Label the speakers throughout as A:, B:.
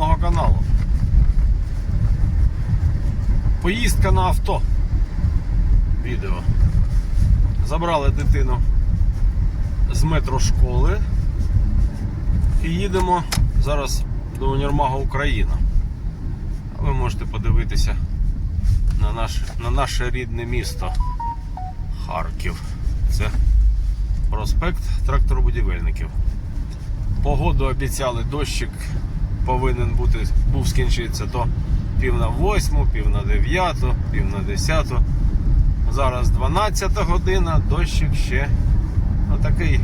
A: основного каналу. Поїздка на авто. Відео. Забрали дитину з метрошколи і їдемо зараз до універмагу Україна. А ви можете подивитися на наше, на наше рідне місто Харків. Це проспект тракторобудівельників. Погоду обіцяли, дощик повинен бути, був скінчитися то пів на восьму, пів на дев'яту, пів на десяту. Зараз 12 година, дощик ще отакий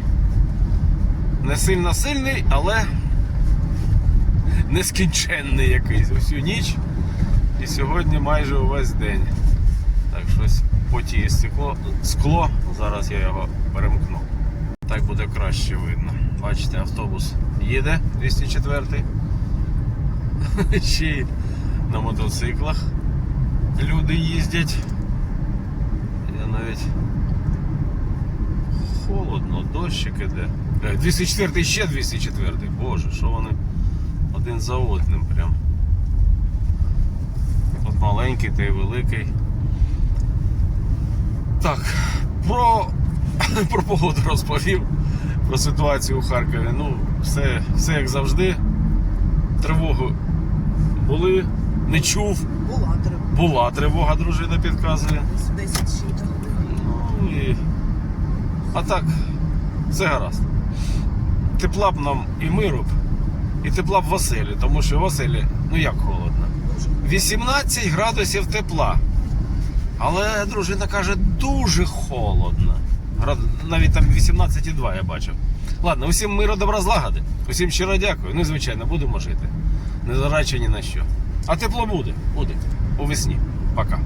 A: не сильно сильний, але нескінченний якийсь усю ніч. І сьогодні майже увесь день. Так, щось потіє стекло, скло. Зараз я його перемкну. Так буде краще видно. Бачите, автобус їде 204. Ще й на мотоциклах люди їздять. Я навіть холодно, дощик іде. Е, 204 ще 204. Боже, що вони один за одним прям. От маленький та й великий. Так, про, про погоду розповів, про ситуацію у Харкові. Ну, все, все як завжди. Тривоги були, не чув.
B: Була треба.
A: Була тривога, дружина підказує.
B: 10 чим-то.
A: Ну і. А так, все гаразд. Тепла б нам і миру б, і тепла б в оселі, тому що в оселі, ну як холодно. 18 градусів тепла. Але дружина каже, дуже холодно. Град- Навіть там 18,2 я бачив. Ладно, усім миру добра злагоди. Усім щиро дякую. Ну, і, звичайно, будемо жити. Не ні на що. А тепло буде. Буде. У весні. Пока.